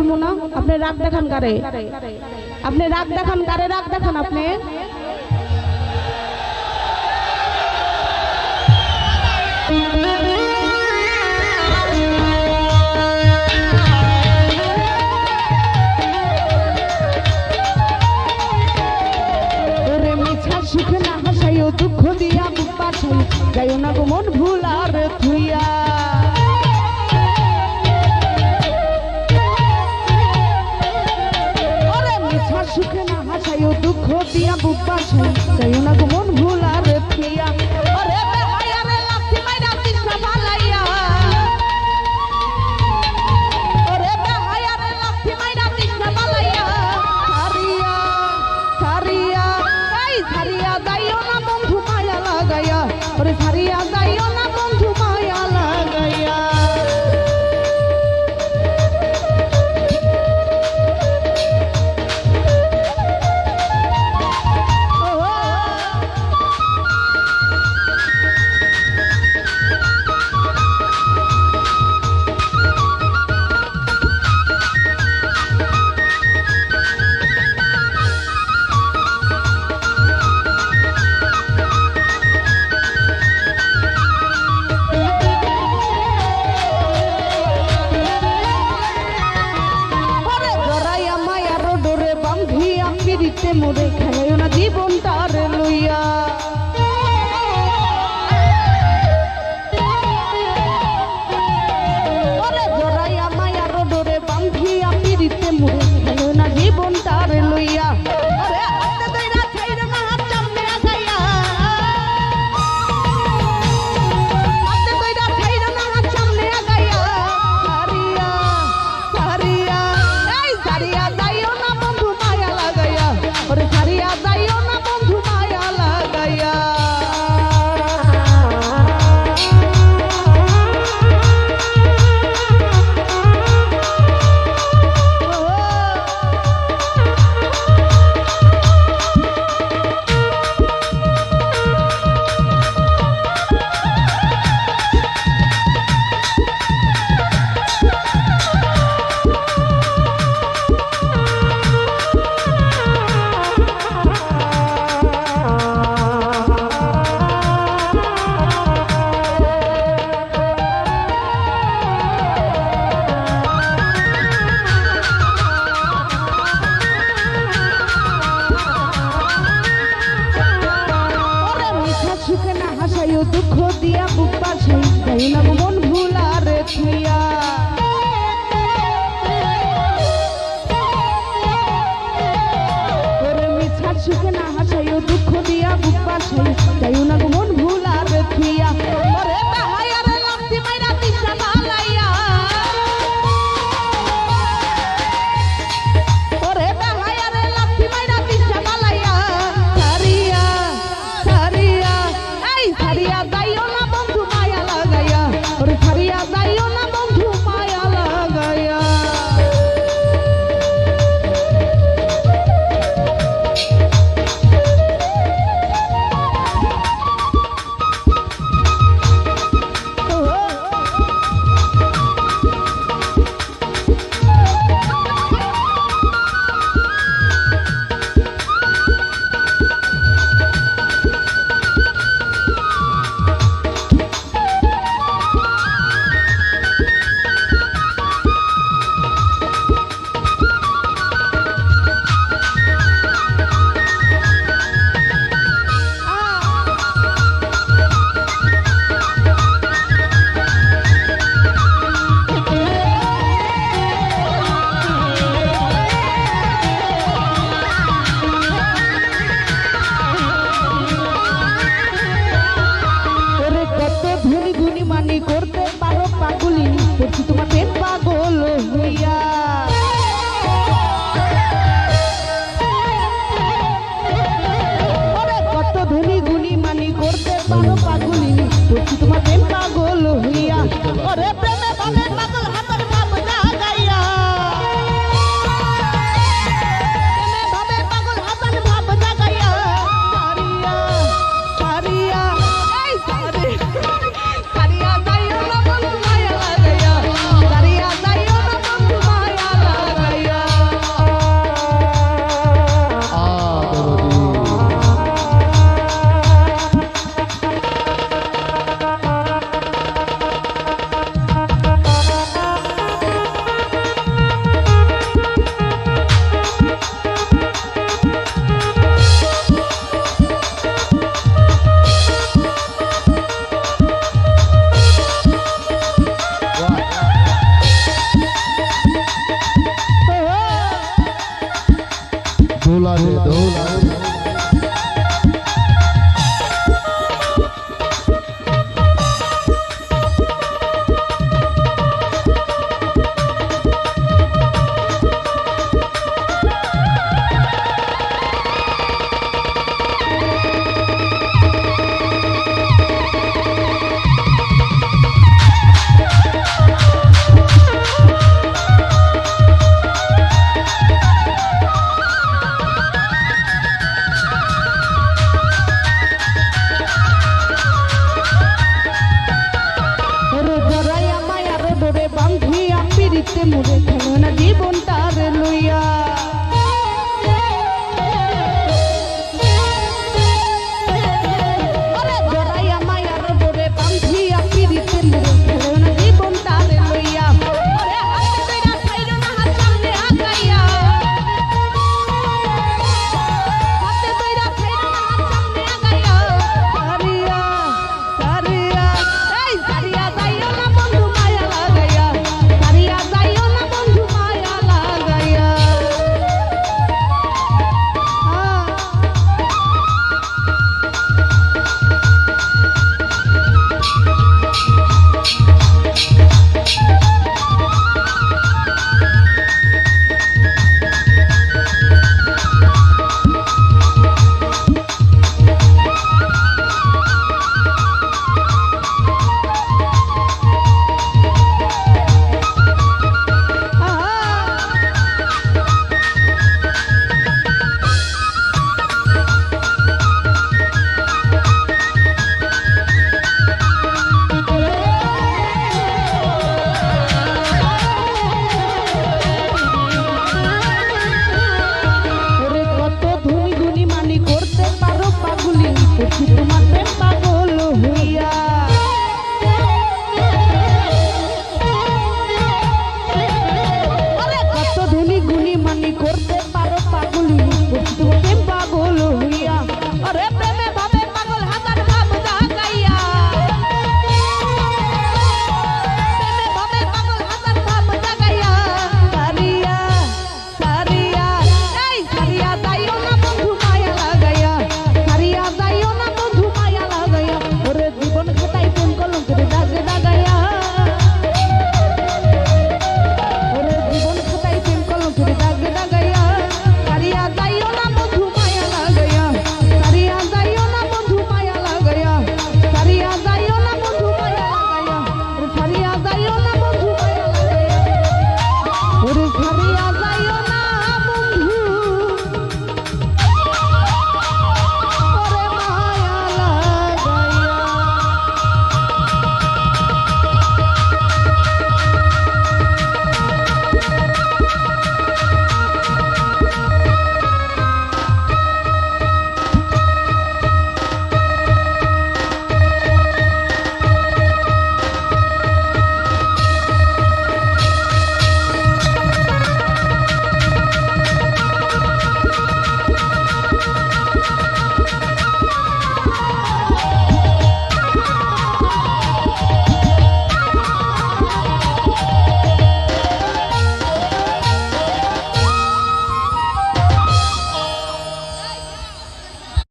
বলব না। আপনি রাগ দেখান কারে। আপনি রাগ দেখান কারে, রাগ দেখান আপনি। দুঃখ দিয়া বুক পাশ যাই না গো মন ভুল। দিয়া বুব্বা সেই না বুক পাশে যাইও না দিতে মোরে খেলো না জীবন তার Come on.